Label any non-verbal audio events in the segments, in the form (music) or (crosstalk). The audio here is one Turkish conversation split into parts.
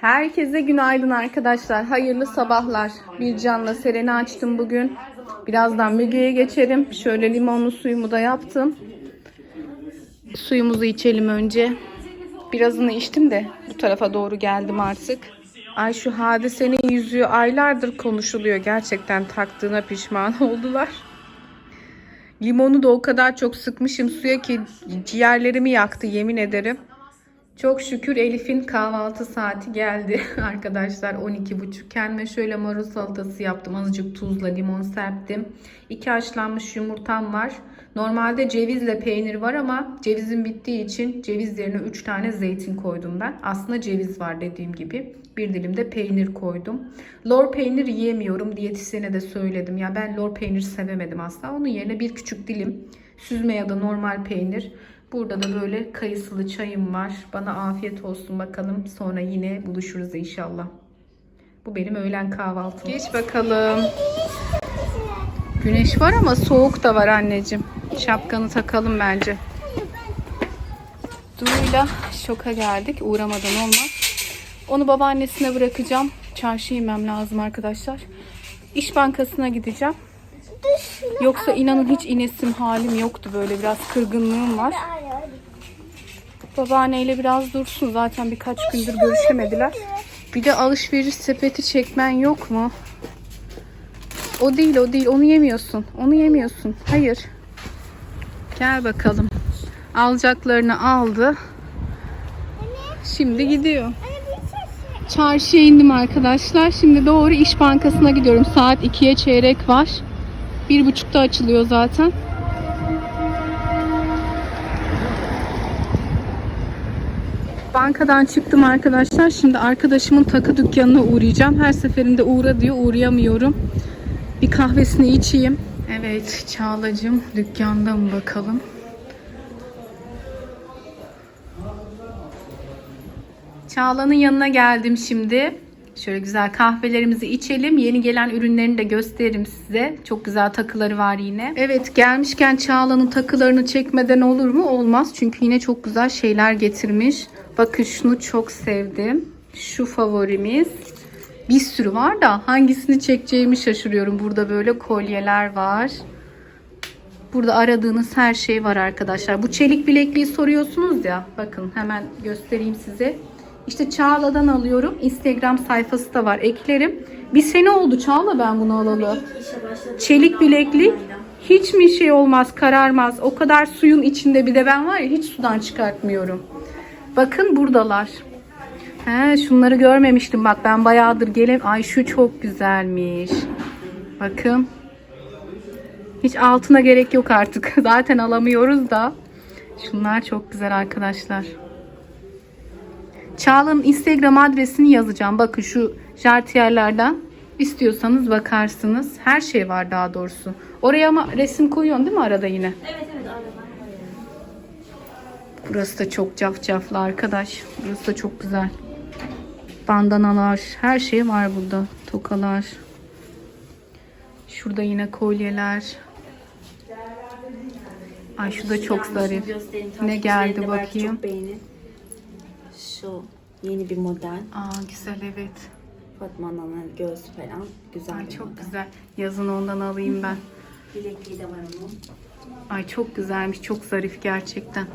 Herkese günaydın arkadaşlar. Hayırlı sabahlar. Bir canla sereni açtım bugün. Birazdan Müge'ye geçerim. Şöyle limonlu suyumu da yaptım. Suyumuzu içelim önce. Birazını içtim de bu tarafa doğru geldim artık. Ay şu hadisenin yüzüğü aylardır konuşuluyor. Gerçekten taktığına pişman (laughs) oldular. Limonu da o kadar çok sıkmışım suya ki ciğerlerimi yaktı yemin ederim. Çok şükür Elif'in kahvaltı saati geldi (laughs) arkadaşlar 12.30. Kendime şöyle marul salatası yaptım. Azıcık tuzla limon serptim. İki haşlanmış yumurtam var. Normalde cevizle peynir var ama cevizin bittiği için ceviz yerine 3 tane zeytin koydum ben. Aslında ceviz var dediğim gibi. Bir dilim de peynir koydum. Lor peynir yiyemiyorum. Diyetisyene de söyledim. Ya ben lor peynir sevemedim asla. Onun yerine bir küçük dilim süzme ya da normal peynir. Burada da böyle kayısılı çayım var. Bana afiyet olsun bakalım. Sonra yine buluşuruz inşallah. Bu benim öğlen kahvaltım. Geç bakalım. Güneş var ama soğuk da var anneciğim. Şapkanı takalım bence. Duru'yla şoka geldik. Uğramadan olmaz. Onu babaannesine bırakacağım. Çarşı inmem lazım arkadaşlar. İş Bankası'na gideceğim. Yoksa inanın hiç inesim halim yoktu böyle biraz kırgınlığım var. Babaanneyle biraz dursun zaten birkaç gündür görüşemediler. Bir de alışveriş sepeti çekmen yok mu? O değil o değil onu yemiyorsun. Onu yemiyorsun. Hayır. Gel bakalım. Alacaklarını aldı. Şimdi gidiyor. Çarşıya indim arkadaşlar. Şimdi doğru İş Bankası'na gidiyorum. Saat 2'ye çeyrek var. Bir buçukta açılıyor zaten. Bankadan çıktım arkadaşlar. Şimdi arkadaşımın takı dükkanına uğrayacağım. Her seferinde uğra diyor. Uğrayamıyorum. Bir kahvesini içeyim. Evet Çağlacığım dükkanda mı bakalım. Çağla'nın yanına geldim şimdi. Şöyle güzel kahvelerimizi içelim. Yeni gelen ürünlerini de gösteririm size. Çok güzel takıları var yine. Evet gelmişken Çağla'nın takılarını çekmeden olur mu? Olmaz. Çünkü yine çok güzel şeyler getirmiş. Bakın şunu çok sevdim. Şu favorimiz. Bir sürü var da hangisini çekeceğimi şaşırıyorum. Burada böyle kolyeler var. Burada aradığınız her şey var arkadaşlar. Bu çelik bilekliği soruyorsunuz ya. Bakın hemen göstereyim size. İşte Çağla'dan alıyorum. Instagram sayfası da var. Eklerim. Bir sene oldu Çağla ben bunu alalı. Çelik bileklik. Hiç mi şey olmaz kararmaz. O kadar suyun içinde bir de ben var ya hiç sudan çıkartmıyorum. Bakın buradalar. He, şunları görmemiştim. Bak ben bayağıdır gelem. Ay şu çok güzelmiş. Bakın. Hiç altına gerek yok artık. (laughs) Zaten alamıyoruz da. Şunlar çok güzel arkadaşlar. Çağla'nın Instagram adresini yazacağım. Bakın şu jartiyerlerden istiyorsanız bakarsınız. Her şey var daha doğrusu. Oraya ama resim koyuyorsun değil mi arada yine? Evet evet araba. Burası da çok cafcaflı arkadaş. Burası da çok güzel. Bandanalar, her şey var burada. Tokalar. Şurada yine kolyeler. Ay şu da çok zarif. Ne geldi bakayım? Şu yeni bir model. Aa güzel evet. Fatma Ana'nın göğsü falan. Güzel Ay çok model. güzel. Yazın ondan alayım ben. Bilekliği de var onun. Ay çok güzelmiş. Çok zarif gerçekten.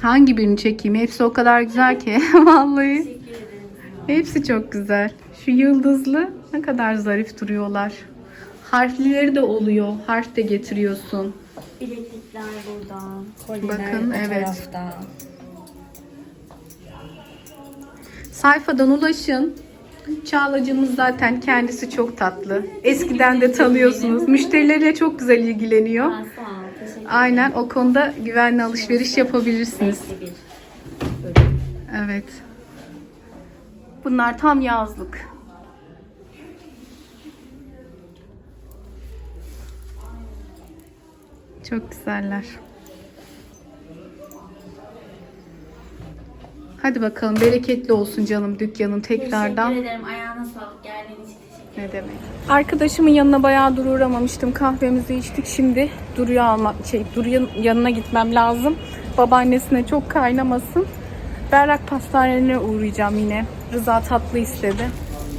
Hangi birini çekeyim? Hepsi o kadar güzel ki. (laughs) Vallahi. Hepsi çok güzel. Şu yıldızlı ne kadar zarif duruyorlar. Harflileri de oluyor. Harf de getiriyorsun. Bileklikler burada. Kolyeler Bakın, evet. tarafta. Sayfadan ulaşın. Çağlacığımız zaten kendisi çok tatlı. Eskiden de tanıyorsunuz. (laughs) Müşterileriyle çok güzel ilgileniyor. Aynen o konuda güvenli alışveriş yapabilirsiniz. Evet. Bunlar tam yazlık. Çok güzeller. Hadi bakalım bereketli olsun canım dükkanın tekrardan. Teşekkür ederim. Ayağına sağlık. Geldiğin için teşekkür Ne demek. Arkadaşımın yanına bayağı dur uğramamıştım. Kahvemizi içtik. Şimdi Duru'yu almak, şey Duru'nun yanına gitmem lazım. babaannesine çok kaynamasın. Berrak pastanelerine uğrayacağım yine. Rıza tatlı istedi.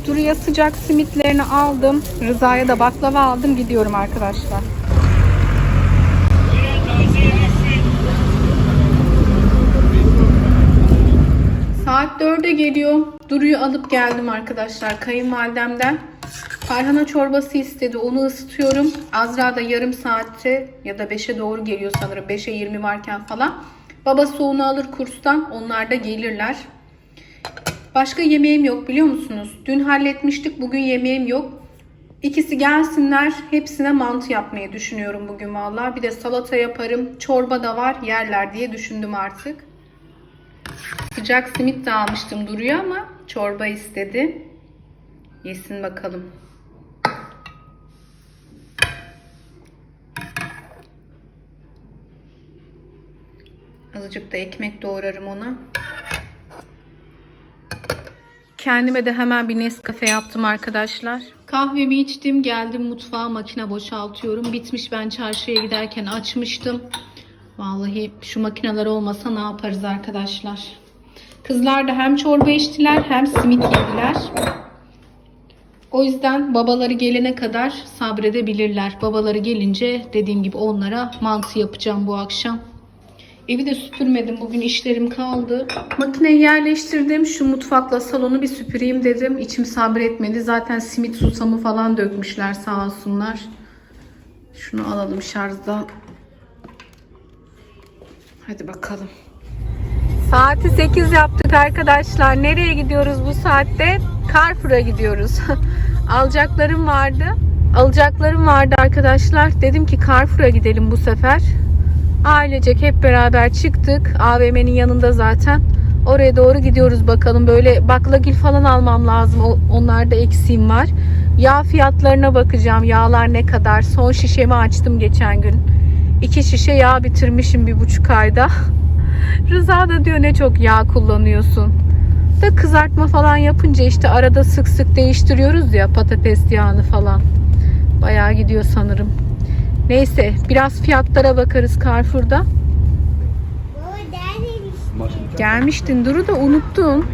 Duru'ya sıcak simitlerini aldım. Rıza'ya da baklava aldım. Gidiyorum arkadaşlar. Saat 4'e geliyor. Duru'yu alıp geldim arkadaşlar kayınvalidemden. Tarhana çorbası istedi. Onu ısıtıyorum. Azra da yarım saatte ya da 5'e doğru geliyor sanırım. 5'e 20 varken falan. Babası onu alır kurstan. Onlar da gelirler. Başka yemeğim yok biliyor musunuz? Dün halletmiştik. Bugün yemeğim yok. İkisi gelsinler. Hepsine mantı yapmayı düşünüyorum bugün vallahi. Bir de salata yaparım. Çorba da var. Yerler diye düşündüm artık. Sıcak simit de almıştım duruyor ama çorba istedi. Yesin bakalım. Azıcık da ekmek doğrarım ona. Kendime de hemen bir Nescafe yaptım arkadaşlar. Kahvemi içtim geldim mutfağa makine boşaltıyorum. Bitmiş ben çarşıya giderken açmıştım. Vallahi şu makineler olmasa ne yaparız arkadaşlar. Kızlar da hem çorba içtiler hem simit yediler. O yüzden babaları gelene kadar sabredebilirler. Babaları gelince dediğim gibi onlara mantı yapacağım bu akşam. Evi de süpürmedim. Bugün işlerim kaldı. Makineyi yerleştirdim. Şu mutfakla salonu bir süpüreyim dedim. İçim sabretmedi. Zaten simit susamı falan dökmüşler sağ olsunlar. Şunu alalım şarjdan. Hadi bakalım. Saati 8 yaptık arkadaşlar. Nereye gidiyoruz bu saatte? Carrefour'a gidiyoruz. (laughs) Alacaklarım vardı. Alacaklarım vardı arkadaşlar. Dedim ki Carrefour'a gidelim bu sefer. Ailecek hep beraber çıktık. AVM'nin yanında zaten. Oraya doğru gidiyoruz bakalım. Böyle baklagil falan almam lazım. Onlarda eksiğim var. Yağ fiyatlarına bakacağım. Yağlar ne kadar? Son şişemi açtım geçen gün. İki şişe yağ bitirmişim bir buçuk ayda. (laughs) Rıza da diyor ne çok yağ kullanıyorsun. Da kızartma falan yapınca işte arada sık sık değiştiriyoruz ya patates yağını falan. Bayağı gidiyor sanırım. Neyse biraz fiyatlara bakarız Carrefour'da. Gelmiştin Duru da unuttun.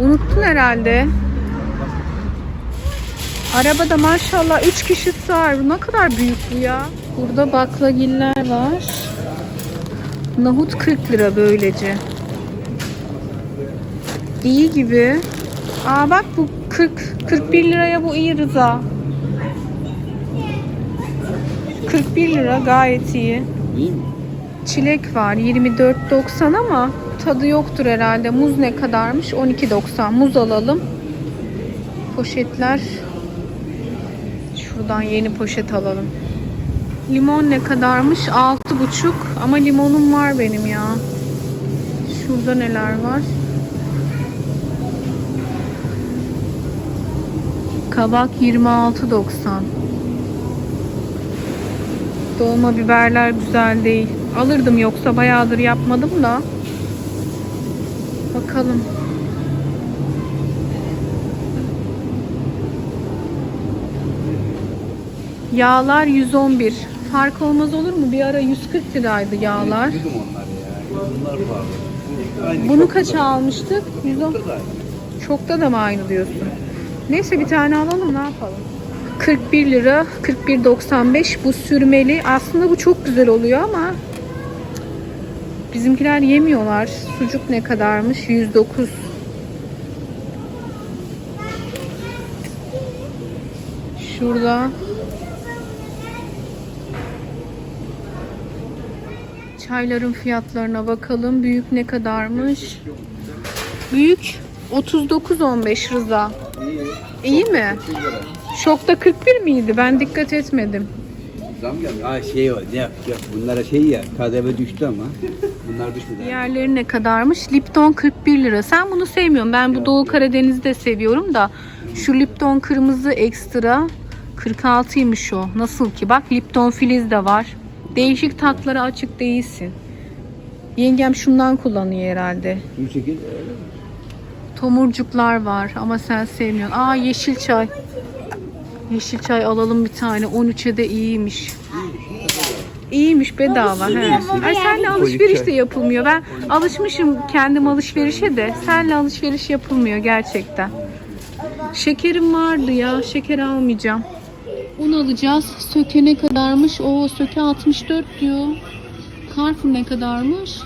Unuttun herhalde. Arabada maşallah 3 kişi sığar. Ne kadar büyük bu ya. Burada baklagiller var. Nahut 40 lira böylece. İyi gibi. Aa bak bu 40 41 liraya bu iyi Rıza. 41 lira gayet iyi. İyi mi? Çilek var 24.90 ama tadı yoktur herhalde. Muz ne kadarmış? 12.90. Muz alalım. Poşetler. Şuradan yeni poşet alalım. Limon ne kadarmış? 6.5 ama limonum var benim ya. Şurada neler var? Kabak 26.90. Dolma biberler güzel değil. Alırdım yoksa bayağıdır yapmadım da. Bakalım. Yağlar 111. Fark olmaz olur mu? Bir ara 140 liraydı yağlar. Bunu kaça almıştık? 110. da aynı. Çokta da mı aynı diyorsun? Neyse bir tane alalım ne yapalım? 41 lira 41.95 bu sürmeli. Aslında bu çok güzel oluyor ama bizimkiler yemiyorlar. Sucuk ne kadarmış? 109. Şurada çayların fiyatlarına bakalım. Büyük ne kadarmış? Büyük 39.15 Rıza. İyi. Mi? Şokta 41 miydi? Ben dikkat etmedim. Zam geldi. Aa şey o. Ne yapacak? Bunlara şey ya. KDV düştü ama. Bunlar düşmedi. Diğerleri ne kadarmış? Lipton 41 lira. Sen bunu sevmiyorsun. Ben bu Doğu Karadeniz'i de seviyorum da. Şu Lipton kırmızı ekstra 46'ymış o. Nasıl ki? Bak Lipton filiz de var. Değişik tatlara açık değilsin. Yengem şundan kullanıyor herhalde. Bu şekil. Tomurcuklar var ama sen sevmiyorsun. Aa yeşil çay. Yeşil çay alalım bir tane. 13'e de iyiymiş. İyiymiş bedava. He. Ay senle alışveriş de yapılmıyor. Ben alışmışım kendim alışverişe de. Senle alışveriş yapılmıyor gerçekten. Şekerim vardı ya. Şeker almayacağım. Un alacağız. Söke ne kadarmış? O söke 64 diyor. Carrefour ne kadarmış?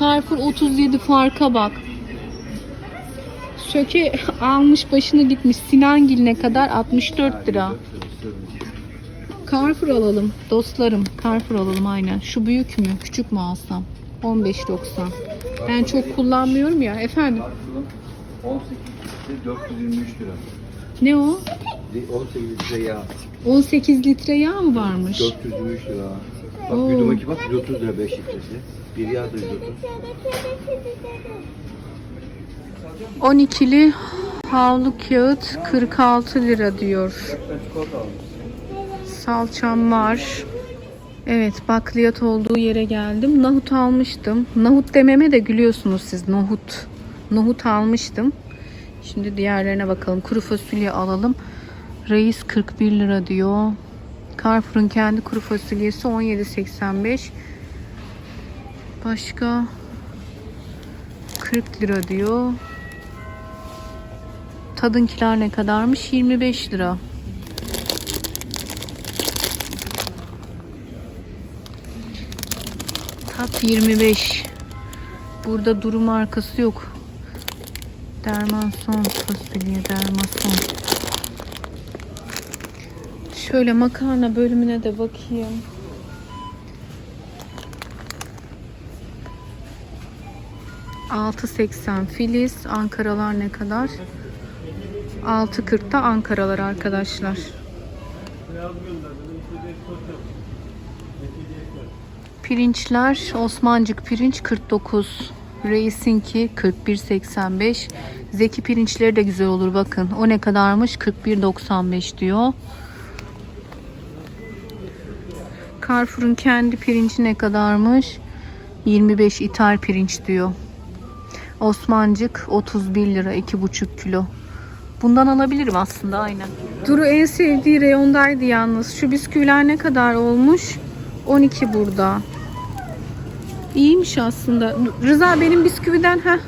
Carrefour 37 farka bak. Söke almış başını gitmiş. Sinangil ne kadar? 64 lira. Carrefour alalım dostlarım. Carrefour alalım aynen. Şu büyük mü? Küçük mü alsam? 15.90. Ben çok kullanmıyorum ya. Efendim 18 litre 423 lira. ne o? 18 litre yağ. 18 litre yağ mı varmış? 423 lira. Bak Oo. yudumaki bak 130 lira 5 litresi. Bir yağ da 130. 12'li havlu kağıt 46 lira diyor. Salçam var. Evet bakliyat olduğu yere geldim. Nahut almıştım. Nahut dememe de gülüyorsunuz siz. Nohut. Nohut almıştım. Şimdi diğerlerine bakalım. Kuru fasulye alalım. Reis 41 lira diyor. Carrefour'un kendi kuru fasulyesi 17.85. Başka 40 lira diyor. Tadınkiler ne kadarmış? 25 lira. Tat 25. Burada durum markası yok. Dermanson fasulye dermason. Şöyle makarna bölümüne de bakayım. ...6.80 Filiz. Ankaralar ne kadar? 6.40'da Ankaralar arkadaşlar. Pirinçler Osmancık pirinç 49. Reis'inki 41.85. Zeki pirinçleri de güzel olur bakın. O ne kadarmış? 41.95 diyor. Carrefour'un kendi pirinci ne kadarmış? 25 ithal pirinç diyor. Osmancık 31 lira 2,5 kilo. Bundan alabilirim aslında aynen. Duru en sevdiği reyondaydı yalnız. Şu bisküviler ne kadar olmuş? 12 burada. İyiymiş aslında. Rıza benim bisküviden ha.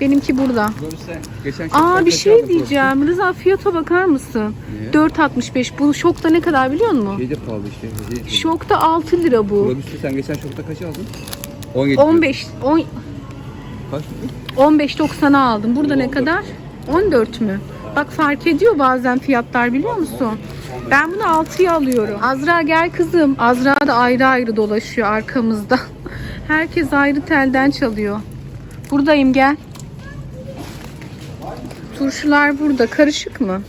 Benimki burada. Geçen Aa bir şey diyeceğim. Rıza fiyata bakar mısın? Niye? 4.65. Bu şokta ne kadar biliyor musun? Şey de pahalı işte. hediye. Şokta 6 lira bu. Probüsü sen geçen şokta kaç aldın? 17. 15 on, Kaç? 15.90'a aldım. Burada ne kadar? 14 mü? Bak fark ediyor bazen fiyatlar biliyor musun? Ben bunu 6'ya alıyorum. Azra gel kızım. Azra da ayrı ayrı dolaşıyor arkamızda. (laughs) Herkes ayrı telden çalıyor. Buradayım gel. Turşular burada. Karışık mı?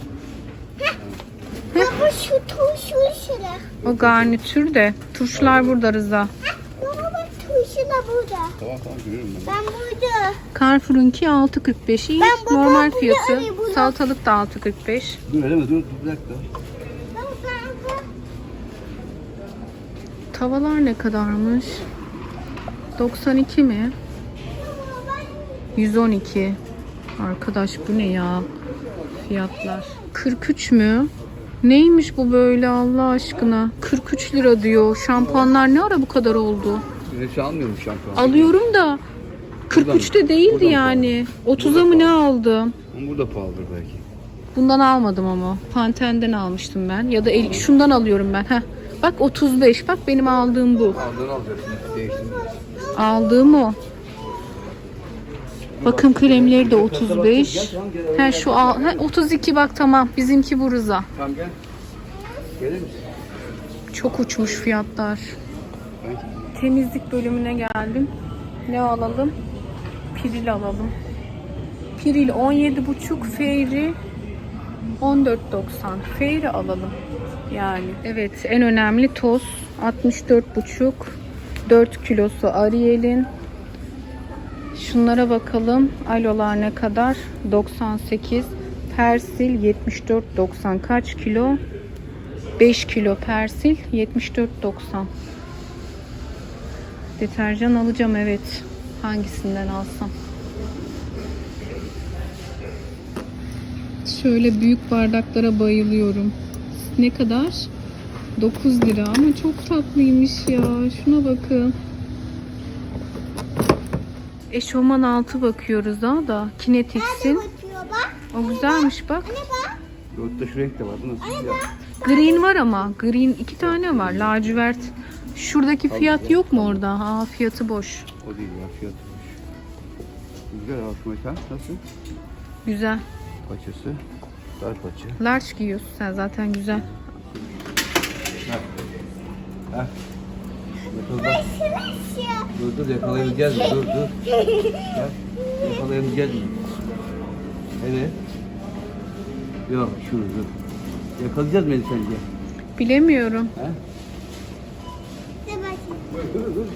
Baba şu turşu şurada. O garnitür de. Turşular burada Rıza. Baba turşu da burada. Tamam tamam görüyorum ben. Ben burada. Carrefour'unki 6.45 iyi. Ben bunu- Normal bunu fiyatı. alayım, bunu. Salatalık da 6.45. Dur öyle mi? Dur bir dakika. Ben. Tavalar ne kadarmış? 92 mi? 112. Arkadaş bu ne ya? Fiyatlar. 43 mü? Neymiş bu böyle Allah aşkına? 43 lira diyor. Şampuanlar ne ara bu kadar oldu? Güneş almıyor mu şampuan? Alıyorum da 43'te değildi Buradan yani. 30'a mı ne aldım? Ama burada pahalıdır belki. Bundan almadım ama. Pantenden almıştım ben. Ya da el, şundan alıyorum ben. Heh. Bak 35. Bak benim aldığım bu. Aldığını alacaksın. Değiştirmeyeceksin. Aldığım o. Bakım kremleri de 35. He şu al, he, 32 bak tamam. Bizimki bu Rıza. Tamam gel. Gelir misin? Çok uçmuş fiyatlar. Temizlik bölümüne geldim. Ne alalım? Piril alalım. Piril 17,5 Fairy 14.90. Fairy alalım. Yani evet en önemli toz 64,5 4 kilosu Ariel'in. Şunlara bakalım. Alolar ne kadar? 98. Persil 74.90 kaç kilo? 5 kilo persil 74.90. Deterjan alacağım evet. Hangisinden alsam? Şöyle büyük bardaklara bayılıyorum. Ne kadar? 9 lira ama çok tatlıymış ya. Şuna bakın. Eşofman altı bakıyoruz daha da. Kinetix'in. O güzelmiş bak. Yoğurtta şu renk de var. Bu nasıl güzel. Green var ama. Green iki tane var. Lacivert. Şuradaki fiyat yok mu orada? Ha fiyatı boş. O değil ya fiyatı. Güzel hoşuma gitti. Nasıl? Güzel. Paçası. Dar paça. Large giyiyorsun sen zaten güzel. Ha. Yakala bak. Dur dur yakalayabileceğiz mi? Dur dur. Gel. Yakalayabileceğiz mi? Evet. Yok şunu dur. Yakalayacağız mı sence? Bilemiyorum. Ha?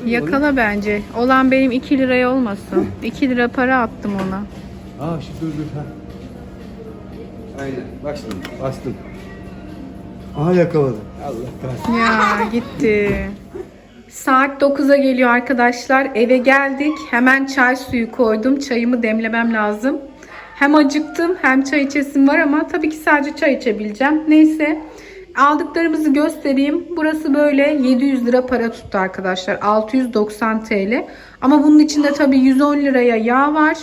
Yakala bence. Olan benim 2 liraya olmasın. 2 lira para attım ona. Aa şu dur dur. Ha. Aynen. Bak şimdi bastım. Aha yakaladı. Allah kahretsin. Ya gitti. Saat 9'a geliyor arkadaşlar. Eve geldik. Hemen çay suyu koydum. Çayımı demlemem lazım. Hem acıktım hem çay içesim var ama tabii ki sadece çay içebileceğim. Neyse. Aldıklarımızı göstereyim. Burası böyle 700 lira para tuttu arkadaşlar. 690 TL. Ama bunun içinde tabii 110 liraya yağ var.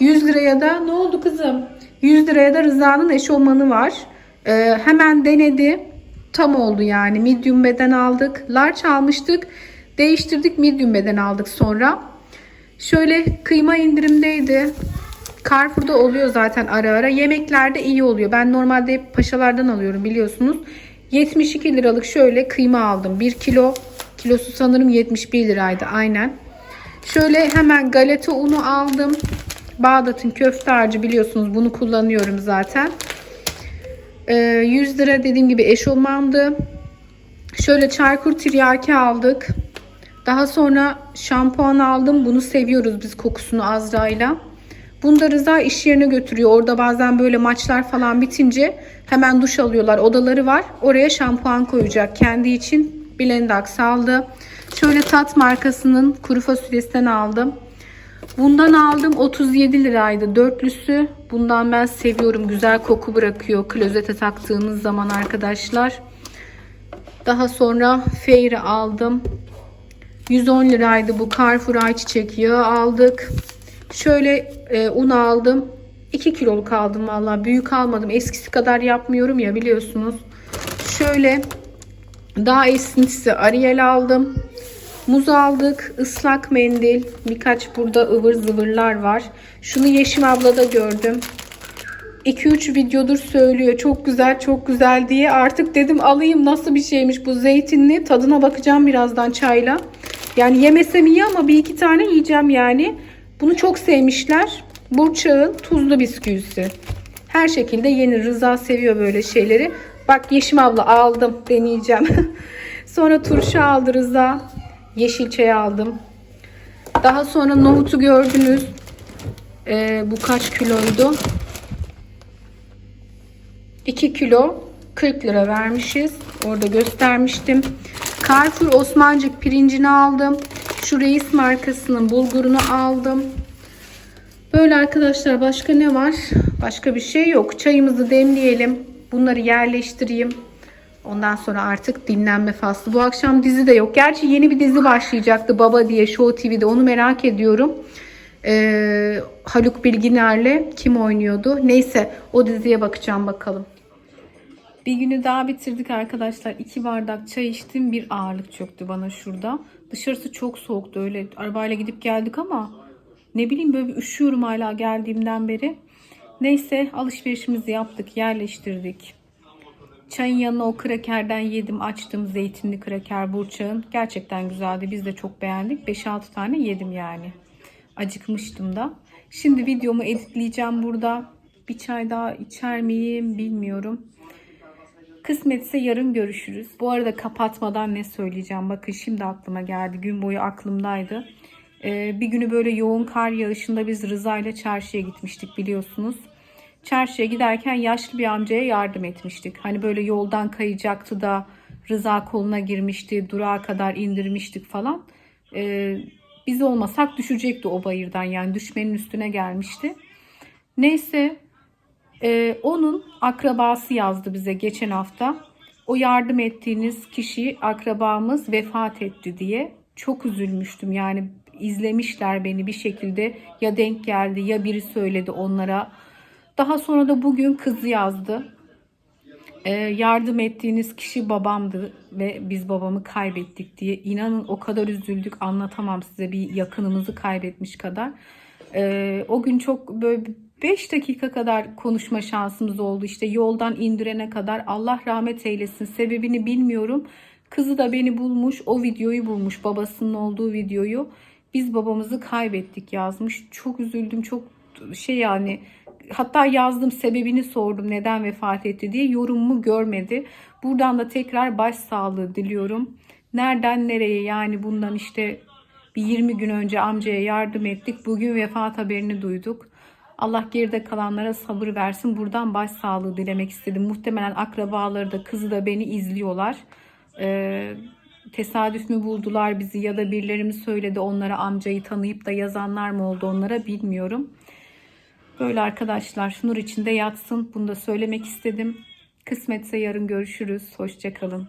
100 liraya da ne oldu kızım? 100 liraya da Rıza'nın eşofmanı var. Ee, hemen denedi. Tam oldu yani. Medium beden aldık. Large almıştık. Değiştirdik medium beden aldık sonra. Şöyle kıyma indirimdeydi. Carrefour'da oluyor zaten ara ara. Yemeklerde iyi oluyor. Ben normalde hep paşalardan alıyorum biliyorsunuz. 72 liralık şöyle kıyma aldım. 1 kilo. Kilosu sanırım 71 liraydı aynen. Şöyle hemen galeta unu aldım. Bağdat'ın köfte harcı biliyorsunuz bunu kullanıyorum zaten. Ee, 100 lira dediğim gibi eşofmandı. Şöyle çaykur tiryaki aldık. Daha sonra şampuan aldım. Bunu seviyoruz biz kokusunu Azra'yla. Bunu da Rıza iş yerine götürüyor. Orada bazen böyle maçlar falan bitince hemen duş alıyorlar. Odaları var. Oraya şampuan koyacak. Kendi için Blendax aldı. Şöyle Tat markasının kuru fasulyesinden aldım. Bundan aldım 37 liraydı dörtlüsü. Bundan ben seviyorum. Güzel koku bırakıyor klozete taktığınız zaman arkadaşlar. Daha sonra Fairy aldım. 110 liraydı bu Carrefour ayçiçek yağı aldık. Şöyle e, un aldım. 2 kiloluk aldım valla. Büyük almadım. Eskisi kadar yapmıyorum ya biliyorsunuz. Şöyle daha esintisi Ariel aldım. Muz aldık, ıslak mendil, birkaç burada ıvır zıvırlar var. Şunu Yeşim ablada gördüm. 2-3 videodur söylüyor çok güzel çok güzel diye. Artık dedim alayım nasıl bir şeymiş bu zeytinli. Tadına bakacağım birazdan çayla. Yani yemesem iyi ama bir iki tane yiyeceğim yani. Bunu çok sevmişler. Burçak'ın tuzlu bisküvisi. Her şekilde yenir. Rıza seviyor böyle şeyleri. Bak Yeşim abla aldım deneyeceğim. (laughs) Sonra turşu aldı Rıza. Yeşil çay aldım. Daha sonra nohutu gördünüz. Ee, bu kaç kiloydu? 2 kilo 40 lira vermişiz. Orada göstermiştim. Carrefour Osmancık pirincini aldım. Şu Reis markasının bulgurunu aldım. Böyle arkadaşlar başka ne var? Başka bir şey yok. Çayımızı demleyelim. Bunları yerleştireyim. Ondan sonra artık dinlenme faslı. Bu akşam dizi de yok. Gerçi yeni bir dizi başlayacaktı Baba diye Show TV'de. Onu merak ediyorum. Ee, Haluk Bilginer'le kim oynuyordu? Neyse o diziye bakacağım bakalım. Bir günü daha bitirdik arkadaşlar. İki bardak çay içtim. Bir ağırlık çöktü bana şurada. Dışarısı çok soğuktu öyle. Arabayla gidip geldik ama ne bileyim böyle bir üşüyorum hala geldiğimden beri. Neyse alışverişimizi yaptık, yerleştirdik. Çayın yanına o krakerden yedim, açtım. Zeytinli kraker Burçak'ın. Gerçekten güzeldi. Biz de çok beğendik. 5-6 tane yedim yani. Acıkmıştım da. Şimdi videomu editleyeceğim burada. Bir çay daha içer miyim bilmiyorum. Kısmetse yarın görüşürüz. Bu arada kapatmadan ne söyleyeceğim? Bakın şimdi aklıma geldi. Gün boyu aklımdaydı. Ee, bir günü böyle yoğun kar yağışında biz Rıza ile çarşıya gitmiştik biliyorsunuz. Çarşıya giderken yaşlı bir amcaya yardım etmiştik. Hani böyle yoldan kayacaktı da Rıza koluna girmişti. Durağa kadar indirmiştik falan. Ee, biz olmasak düşecekti o bayırdan yani düşmenin üstüne gelmişti. Neyse ee, onun akrabası yazdı bize geçen hafta. O yardım ettiğiniz kişi akrabamız vefat etti diye çok üzülmüştüm. Yani izlemişler beni bir şekilde ya denk geldi ya biri söyledi onlara. Daha sonra da bugün kızı yazdı. Ee, yardım ettiğiniz kişi babamdı ve biz babamı kaybettik diye. İnanın o kadar üzüldük anlatamam size bir yakınımızı kaybetmiş kadar. Ee, o gün çok böyle 5 dakika kadar konuşma şansımız oldu. İşte yoldan indirene kadar Allah rahmet eylesin. Sebebini bilmiyorum. Kızı da beni bulmuş, o videoyu bulmuş, babasının olduğu videoyu. Biz babamızı kaybettik yazmış. Çok üzüldüm, çok şey yani hatta yazdım sebebini sordum neden vefat etti diye yorumumu görmedi. Buradan da tekrar başsağlığı diliyorum. Nereden nereye yani bundan işte bir 20 gün önce amcaya yardım ettik. Bugün vefat haberini duyduk. Allah geride kalanlara sabır versin. Buradan başsağlığı dilemek istedim. Muhtemelen akrabaları da kızı da beni izliyorlar. Ee, tesadüf mü buldular bizi ya da birileri mi söyledi onlara amcayı tanıyıp da yazanlar mı oldu onlara bilmiyorum. Böyle arkadaşlar nur içinde yatsın. Bunu da söylemek istedim. Kısmetse yarın görüşürüz. Hoşçakalın.